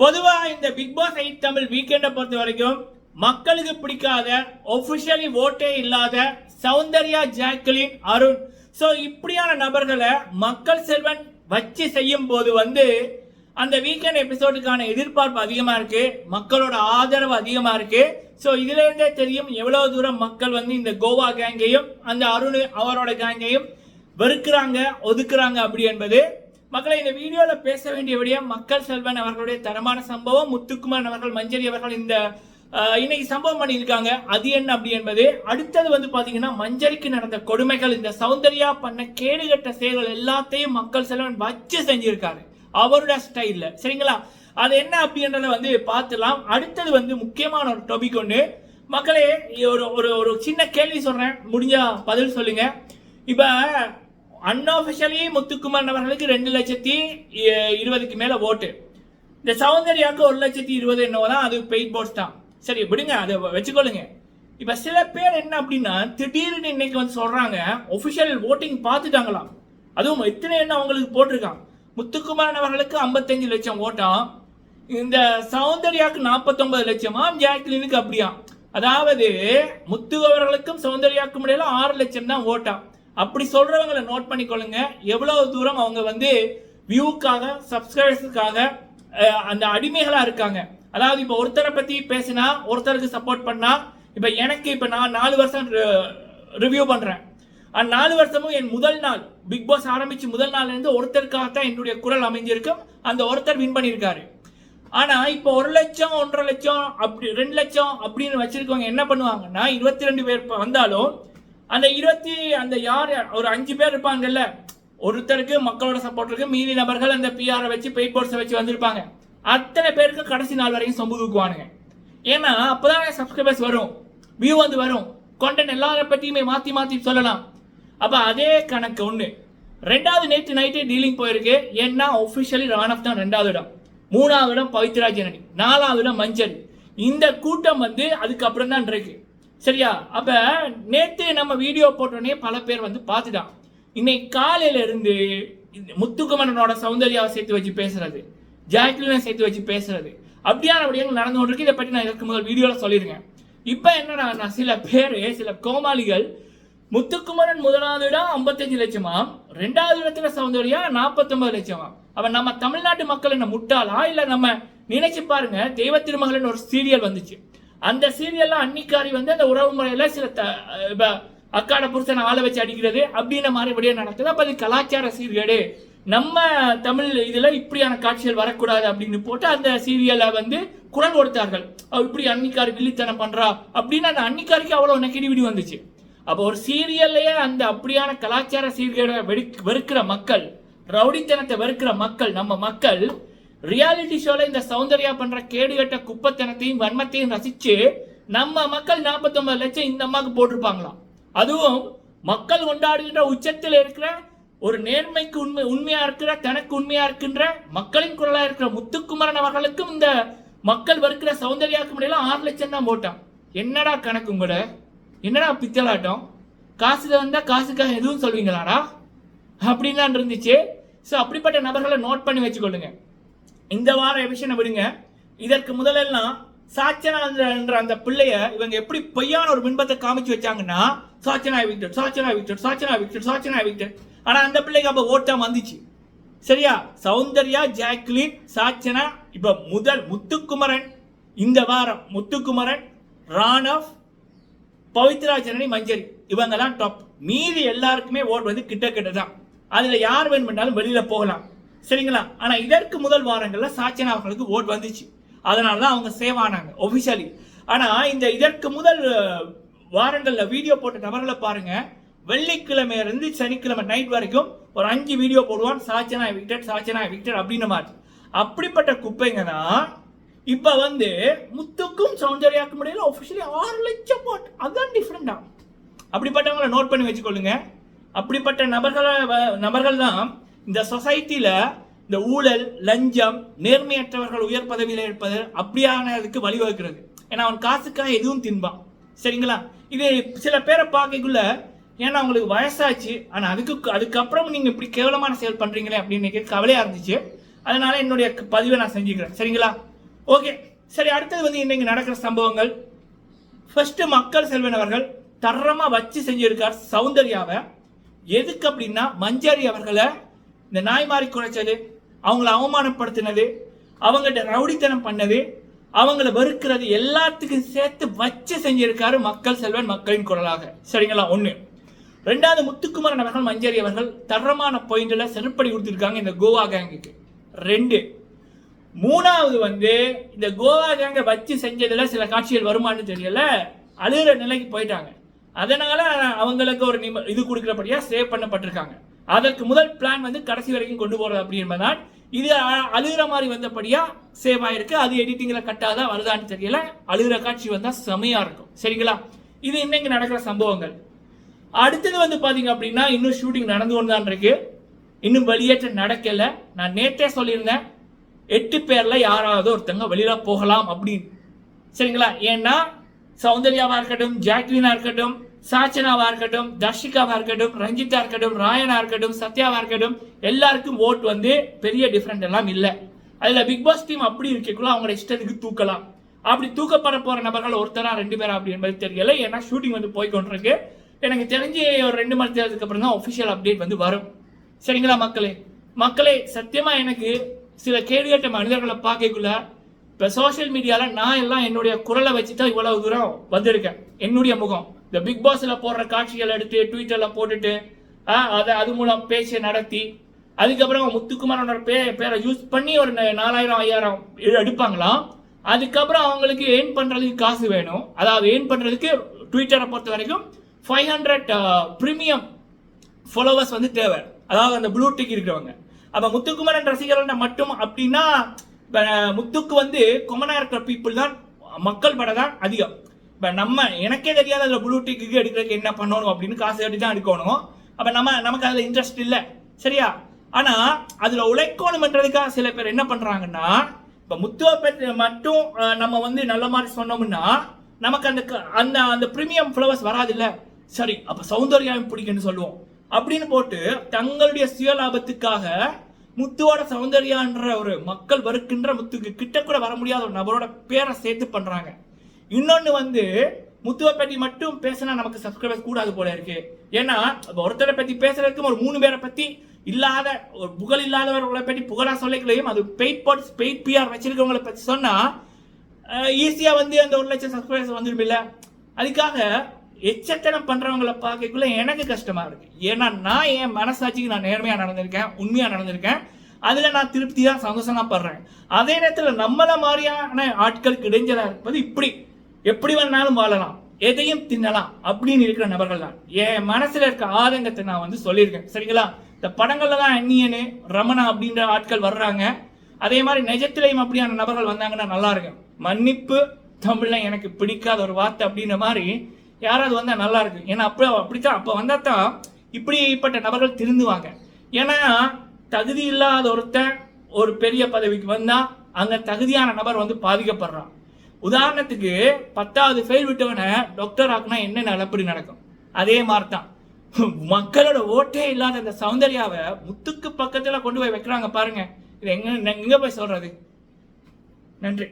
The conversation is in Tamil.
பொதுவா இந்த பிக் பாஸ் எயிட் தமிழ் வீக்கெண்டை பொறுத்த வரைக்கும் மக்களுக்கு பிடிக்காத ஒபிஷியலி ஓட்டே இல்லாத சௌந்தர்யா ஜாக்லின் அருண். ஸோ இப்படியான நபர்களை மக்கள் செல்வன் வச்சு செய்யும் போது வந்து அந்த வீக்கெண்ட் எபிசோடுக்கான எதிர்பார்ப்பு அதிகமாக இருக்கு மக்களோட ஆதரவு அதிகமாக இருக்கு. ஸோ இதுலேருந்தே தெரியும் எவ்வளோ தூரம் மக்கள் வந்து இந்த கோவா கேங்கையும் அந்த அருண் அவரோட கேங்கையும் வெறுக்கிறாங்க ஒதுக்குறாங்க அப்படி என்பது மக்களை இந்த வீடியோல பேச வேண்டிய விடயம் மக்கள் செல்வன் அவர்களுடைய தரமான சம்பவம் முத்துக்குமார் அவர்கள் மஞ்சரி அவர்கள் இந்த இன்னைக்கு சம்பவம் பண்ணியிருக்காங்க. அது என்ன அப்படி என்பது அடுத்தது வந்து பாத்தீங்கன்னா மஞ்சரிக்கு நடந்த கொடுமைகள் இந்த சௌந்தர்யா பண்ண கேடுகட்ட செயல்கள் எல்லாத்தையும் மக்கள் செல்வன் வச்சு செஞ்சிருக்காரு. அவரோட ஸ்டைல்ல. சரிங்களா? அது என்ன அப்படின்றத வந்து பார்த்துலாம். அடுத்தது வந்து முக்கியமான ஒரு டாபிக் ஒன்று மக்களே ஒரு ஒரு ஒரு சின்ன கேள்வி சொல்றேன். முடிஞ்சா பதில் சொல்லுங்க. இப்போ அன்ஆஃபிஷியலி முத்துக்குமார் அவர்களுக்கு ரெண்டு லட்சத்தி இருபதுக்கு மேல ஓட்டு. இந்த சௌந்தர்யாவுக்கு ஒரு லட்சத்தி இருபது என்னவோ தான் அது பெயிட் போட்ஸ் தான். சரி விடுங்க அதை வச்சுக்கொள்ளுங்க. இப்ப சில பேர் என்ன அப்படின்னா திடீர்னு இன்னைக்கு வந்து சொல்றாங்க ஒபிஷியல் ஓட்டிங் பார்த்துட்டாங்களாம். அதுவும் எத்தனை என்ன அவங்களுக்கு போட்டிருக்கான் முத்துக்குமாரன் அவர்களுக்கு 55 லட்சம் ஓட்டாம் இந்த சௌந்தர்யாவுக்கு நாற்பத்தொன்பது லட்சமாம் ஜாக்லினுக்கு அப்படியா அதாவது முத்து அவர்களுக்கும் சௌந்தர்யாவுக்கும் இடையில ஆறு லட்சம் தான் ஓட்டாம் அப்படி சொல்றவங்களை நோட் பண்ணிக்கொள்ளுங்க. எவ்வளவு தூரம் அவங்க வந்து வியூக்காக சப்ஸ்கிரைபர்ஸுக்காக அந்த அடிமைகளாக இருக்காங்க. அதாவது இப்போ ஒருத்தரை பற்றி பேசினா ஒருத்தருக்கு சப்போர்ட் பண்ணால் இப்போ எனக்கு இப்போ நான் நாலு வருஷம் ரிவ்யூ பண்ணுறேன் அந்த நாலு வருஷமும் என் முதல் நாள் பிக் பாஸ் ஆரம்பித்து முதல் நாள்லேருந்து ஒருத்தருக்காக தான் என்னுடைய குரல் அமைஞ்சிருக்கும். அந்த ஒருத்தர் வின் பண்ணியிருக்காரு. ஆனால் இப்போ ஒரு லட்சம் ஒன்றரை லட்சம் அப்படி ரெண்டு லட்சம் அப்படின்னு வச்சுருக்கவங்க என்ன பண்ணுவாங்கன்னா இருபத்தி ரெண்டு பேர் வந்தாலும் அந்த இருபத்தி அந்த யார் ஒரு அஞ்சு பேர் இருப்பாங்கல்ல ஒருத்தருக்கு மக்களோட சப்போர்ட் இருக்கு மீதி நபர்கள் அந்த பிஆரை வச்சு பெயிட் போர்ட்ஸை வச்சு வந்திருப்பாங்க. அத்தனை பேருக்கு கடைசி நாள் வரைக்கும் சொம்பு தூக்குவானுங்க. ஏன்னா அப்போதான் சப்ஸ்கிரைபர்ஸ் வரும். வியூ வந்து வரும். கான்டென்ட் எல்லாரை பற்றியுமே மாற்றி மாற்றி சொல்லலாம். அப்போ அதே கணக்கு ஒன்று ரெண்டாவது நேற்று நைட்டு டீலிங் போயிருக்கு. ஏன்னா ஒஃபிஷியலி ராணப் தான் ரெண்டாவது இடம். மூணாவது இடம் பவித்ராஜனி நாலாவது இடம் மஞ்சள். இந்த கூட்டம் வந்து அதுக்கப்புறம் தான் இருக்கு. சரியா? அப்ப நேற்று நம்ம வீடியோ போட்டோடனே பல பேர் வந்து பார்த்துட்டான் இன்னைக்கு காலையிலேருந்து முத்துக்குமரனோட சௌந்தர்யாவை சேர்த்து வச்சு பேசுறது ஜாக்லினை சேர்த்து வச்சு பேசுறது. அப்படியான விடயங்கள் நடந்து கொண்டிருக்கு. இதை பற்றி நான் இதற்கு முதல் வீடியோவில் சொல்லியிருக்கேன் இப்போ என்னடா சில பேர் சில கோமாளிகள் முத்துக்குமரன் முதலாவது இடம் 55 லட்சமாம் ரெண்டாவது இடத்துல சௌந்தர்யா 49 லட்சமாம் அவன் நம்ம தமிழ்நாட்டு மக்கள் என்ன முட்டாளா? இல்லை நம்ம நினைச்சு பாருங்க தெய்வ திருமகள்னு ஒரு சீரியல் வந்துச்சு. அந்த சீரியல்ல அன்னிக்காரி வந்து அந்த உறவு முறையில சில அக்காட புருஷனை ஆள வச்சு அடிக்கிறது அப்படின்ற மாதிரி விடயம் நடக்குது. அப்போ அது கலாச்சார சீர்கேடு. நம்ம தமிழ் இதில் இப்படியான காட்சிகள் வரக்கூடாது அப்படின்னு போட்டு அந்த சீரியலை வந்து குரல் கொடுத்தார்கள். அவள் இப்படி அன்னிக்காரி வில்லித்தனம் பண்ணுறா அப்படின்னு அந்த அன்னிக்காரிக்கு அவ்வளவு நெகட்டிவிட்டி வந்துச்சு. அப்போ ஒரு சீரியல்லையே அந்த அப்படியான கலாச்சார சீர்கேடை வெறுக்- வெறுக்கிற மக்கள் ரவுடித்தனத்தை வெறுக்கிற மக்கள் நம்ம மக்கள் ரியாலிட்டி ஷோல இந்த சௌந்தர்யா பண்ற கேடுகட்ட குப்பத்தனத்தையும் வன்மத்தையும் ரசிச்சு நம்ம மக்கள் 49 லட்சம் இந்த அம்மாவுக்கு போட்டிருப்பாங்களாம். அதுவும் மக்கள் கொண்டாடுகின்ற உச்சத்தில் இருக்கிற ஒரு நேர்மைக்கு உண்மை உண்மையா இருக்கிற தனக்கு உண்மையா இருக்கின்ற மக்களின் குரலா இருக்கிற முத்துக்குமரன் அவர்களுக்கும் இந்த மக்கள் வருகிற சௌந்தர்யாவுக்கு இடையில ஆறு லட்சம் தான் போட்டான் என்னடா கணக்கு உங்களோட? என்னடா பித்தலாட்டம்? காசுல வந்தா காசுக்காக எதுவும் சொல்வீங்களாடா? அப்படின்னு இருந்துச்சு. ஸோ அப்படிப்பட்ட நபர்களை நோட் பண்ணி வச்சுக்கொள்ளுங்க. இந்த வார எபிஷனை விடுங்க. இதற்கு முதலெல்லாம் சாச்சனா என்ற- அந்த பிள்ளைய இவங்க எப்படி பொய்யான ஒரு பின்பத்தை காமிச்சு வச்சாங்கன்னா Sachana Victor Sachana Victor Sachana Victor Sachana Victor ஆனா அந்த பிள்ளைக்கு அப்ப ஓட்டம் வந்துச்சு. சரியா? சௌந்தர்யா ஜாக்லின் சாச்சனா இப்ப முதல் முத்துக்குமரன். இந்த வாரம் முத்துக்குமரன் ராணவ் பவித்ரா ஜனனி மஞ்சரி. இவங்க தான் டாப் மீதி எல்லாருக்குமே ஓட் வந்து கிட்ட கிட்ட தான். அதுல யார் வேணுமென்றாலும் வெளியில போகலாம். சரிங்களா? ஆனால் இதற்கு முதல் வாரங்களில் சாச்சனா அவர்களுக்கு ஓட் வந்துச்சு. அதனால தான் அவங்க சேவ் ஆனாங்க ஒஃபிஷியலி ஆனால் இந்த இதற்கு முதல் வாரங்களில் வீடியோ போட்ட நபர்களை பாருங்கள் வெள்ளிக்கிழமையிலேருந்து சனிக்கிழமை நைட் வரைக்கும் ஒரு அஞ்சு வீடியோ போடுவான் சாச்சனா விக்டர் சாச்சனா விக்டர் அப்படின்ற மாதிரி. அப்படிப்பட்ட குப்பைங்க தான் இப்போ வந்து முத்துக்கும் சௌந்தர்யாக்கும் இடையில ஒஃபிஷியலி ஆறு லட்சம் போட் அதான் டிஃப்ரெண்டாக அப்படிப்பட்டவங்களை நோட் பண்ணி வச்சுக்கொள்ளுங்க. அப்படிப்பட்ட நபர்களை வ- நபர்கள் தான் இந்த சொசைட்டியில இந்த ஊழல் லஞ்சம் நேர்மையற்றவர்கள் உயர் பதவியில் இருப்பது அப்படியானதுக்கு வழிவகுக்கிறது. ஏன்னா அவன் காசுக்காக எதுவும் தின்பான். சரிங்களா? இது சில பேரை பார்க்கக்குள்ள ஏன்னா அவங்களுக்கு வயசாச்சு. ஆனா அதுக்கு அதுக்கப்புறம் நீங்க இப்படி கேவலமான செயல் பண்றீங்களே அப்படின்னு கேட்க கவலையா இருந்துச்சு. அதனால என்னுடைய பதிவை நான் செஞ்சுக்கிறேன். சரிங்களா? ஓகே. சரி அடுத்தது வந்து இன்னைக்கு நடக்கிற சம்பவங்கள்? ஃபர்ஸ்ட் மக்கள் செல்வன் அவர்கள் தரமா வச்சு செஞ்சிருக்கார் சௌந்தர்யாவை. எதுக்கு அப்படின்னா மஞ்சரி அவர்களை இந்த நாய்மாரி குறைச்சது அவங்கள அவமானப்படுத்தினது அவங்ககிட்ட ரவுடித்தனம் பண்ணது அவங்கள வெறுக்கிறது எல்லாத்துக்கும் சேர்த்து வச்சு செஞ்சிருக்காரு மக்கள் செல்வன் மக்களின் குரலாக. சரிங்களா? ஒன்று ரெண்டாவது முத்துக்குமரன் அவர்கள் மஞ்சரி அவர்கள் தரமான பாயிண்ட்ல செருப்படி கொடுத்துருக்காங்க இந்த கோவா கேங்குக்கு ரெண்டு. மூணாவது வந்து இந்த கோவா கேங்கை வச்சு செஞ்சதில் சில காட்சிகள் வருமானு தெரியல அழுகிற நிலைக்கு போயிட்டாங்க. அதனால அவங்களுக்கு ஒரு நிம இது கொடுக்குறபடியாக சேவ் பண்ணப்பட்டிருக்காங்க. அதற்கு முதல் பிளான் வந்து கடைசி வரைக்கும் கொண்டு போகிறது அப்படி என்பதால் இது அழுகிற மாதிரி வந்தபடியா சேவ் ஆயிருக்கு. அது எடிட்டிங்கில் கட்டாதான் வருதான்னு தெரியல. அழுகிற காட்சி வந்தால் செமையாக இருக்கும். சரிங்களா? இது இன்னைக்கு நடக்கிற சம்பவங்கள். அடுத்தது வந்து பார்த்தீங்க அப்படின்னா இன்னும் ஷூட்டிங் நடந்து கொண்டு தான் இருக்கு. இன்னும் வெளியேற்றம் நடக்கலை. நான் நேற்றே சொல்லியிருந்தேன் எட்டு பேரில் யாராவது ஒருத்தங்க வெளியில் போகலாம் அப்படின்னு. சரிங்களா? ஏன்னா சௌந்தர்யாவாக இருக்கட்டும் ஜாக்லினாக இருக்கட்டும் சாச்சனாவா இருக்கட்டும் தர்ஷிகாவா இருக்கட்டும் ரஞ்சிதா இருக்கட்டும் ராயனா இருக்கட்டும் சத்யாவா இருக்கட்டும் எல்லாருக்கும் ஓட் வந்து பெரிய டிஃப்ரெண்ட் எல்லாம் இல்லை. அதுல பிக் பாஸ் டீம் அப்படி இருக்கக்குள்ள அவங்களோட இஷ்டத்துக்கு தூக்கலாம். அப்படி தூக்கப்பட போற நபர்கள் ஒருத்தரா ரெண்டு பேரா அப்படி என்பது தெரியல. ஏன்னா ஷூட்டிங் வந்து போய் கொண்டிருக்கு. எனக்கு தெரிஞ்சு ஒரு ரெண்டு மணி தேர்தலுக்கு அப்புறம் தான் ஒஃபிஷியல் அப்டேட் வந்து வரும். சரிங்களா மக்களே? மக்களே சத்தியமா எனக்கு சில கேடுகட்ட மனிதர்களை பார்க்கக்குள்ள இப்போ சோஷியல் மீடியாவில் நான் எல்லாம் என்னுடைய குரலை வச்சு தான் இவ்வளவு தூரம் வந்திருக்கேன். என்னுடைய முகம். இந்த பிக் பாஸ்ல போடுற காட்சிகள் எடுத்து ட்விட்டர்ல போட்டுட்டு அதை அது மூலம் பேச்சை நடத்தி அதுக்கப்புறம் முத்துக்குமாரோட பே பேரை யூஸ் பண்ணி ஒரு நாலாயிரம் ஐயாயிரம் எடுப்பாங்களாம் அதுக்கப்புறம் அவங்களுக்கு ஏர்ன் பண்ணுறதுக்கு காசு வேணும். அதாவது ஏர்ன் பண்ணுறதுக்கு ட்விட்டரை பொறுத்த வரைக்கும் ஃபைவ் ஹண்ட்ரட் ப்ரீமியம் ஃபாலோவர்ஸ் வந்து தேவை. அதாவது அந்த ப்ளூ டிக் இருக்கிறவங்க. அப்போ முத்துக்குமரன் ரசிகர்கள் மட்டும் அப்படின்னா இப்போ முத்துக்கு வந்து கொமனா இருக்கிற பீப்புள் தான் மக்கள் படம் தான் அதிகம். இப்போ நம்ம எனக்கே தெரியாத அதில் ப்ளூ டிக்கு எடுக்கிறதுக்கு என்ன பண்ணணும் அப்படின்னு காசு கட்டி தான் எடுக்கணும். அப்போ நம்ம நமக்கு அதில் இன்ட்ரெஸ்ட் இல்லை. சரியா? ஆனால் அதில் உழைக்கணுமன்றதுக்காக சில பேர் என்ன பண்ணுறாங்கன்னா இப்போ முத்துவை பற்றி மட்டும் நம்ம வந்து நல்ல மாதிரி சொன்னோம்னா நமக்கு அந்த க- அந்த அந்த ப்ரீமியம் ஃப்ளவர்ஸ் வராதுல்ல. சரி அப்போ சௌந்தர்யம் பிடிக்குன்னு சொல்லுவோம். அப்படின்னு போட்டு தங்களுடைய சுயலாபத்துக்காக முத்துவோட சௌந்தர்யான்ற ஒரு மக்கள் வருக்கின்ற முத்துக்கு கிட்ட கூட வர முடியாத ஒரு நபரோட பேரை சேர்த்து பண்ணுறாங்க இன்னொன்று வந்து முத்துவை பற்றி மட்டும் பேசினா நமக்கு சப்ஸ்கிரைபர்ஸ் கூடாது போல இருக்கு. ஏன்னா ஒருத்தரை பற்றி பேசுறதுக்கும் ஒரு மூணு பேரை பற்றி இல்லாத ஒரு புகழ் இல்லாதவர்களை பற்றி புகழாக சொல்லிக்கலையும் அது பெய்ட் பாட்ஸ் பெய்ட் பிஆர் வச்சிருக்கவங்களை பற்றி சொன்னால் ஈஸியாக வந்து அந்த ஒரு லட்சம் சப்ஸ்கிரைபர்ஸ் வந்துருமில்ல அதுக்காக எச்சத்தனம் பண்ணுறவங்களை பார்க்கக்குள்ள எனக்கு கஷ்டமாக இருக்குது ஏன்னா நான் என் மனசாட்சிக்கு நான் நேர்மையாக நடந்திருக்கேன் உண்மையாக நடந்திருக்கேன். அதில் நான் திருப்தியாக சந்தோஷமாக படுறேன். அதே நேரத்தில் நம்மளை மாதிரியான ஆட்களுக்கு இடைஞ்சலாக இருப்பது இப்படி. எப்படி வேணாலும் வாழலாம் எதையும் தின்னலாம் அப்படின்னு இருக்கிற நபர்கள் தான் என் மனசுல இருக்க ஆதங்கத்தை நான் வந்து சொல்லியிருக்கேன். சரிங்களா? இந்த படங்கள்ல தான் அந்நியனு ரமணா அப்படின்ற ஆட்கள் வர்றாங்க. அதே மாதிரி நிஜத்திலையும் அப்படியான நபர்கள் வந்தாங்கன்னா நல்லா இருக்கும். மன்னிப்பு தமிழ்ல எனக்கு பிடிக்காத ஒரு வார்த்தை அப்படின்ற மாதிரி யாராவது வந்தால் நல்லா இருக்கும். ஏன்னா அப்போ அப்படித்தான் அப்போ வந்தால் தான் இப்படிப்பட்ட நபர்கள் திருந்துவாங்க. ஏன்னா தகுதி இல்லாத ஒருத்தன் ஒரு பெரிய பதவிக்கு வந்தால் அங்கே தகுதியான நபர் வந்து பாதிக்கப்படுறான். உதாரணத்துக்கு பத்தாவது ஃபெயில் விட்டவனை டாக்டர் ஆக்குனா என்ன நிலப்படி நடக்கும்? அதே மாதிரி தான் மக்களோட ஓட்டே இல்லாத அந்த சௌந்தர்யாவை முத்துக்கு பக்கத்தில் கொண்டு போய் வைக்கிறாங்க பாருங்க. இது எங்க எங்கே போய் சொல்கிறது நன்றி.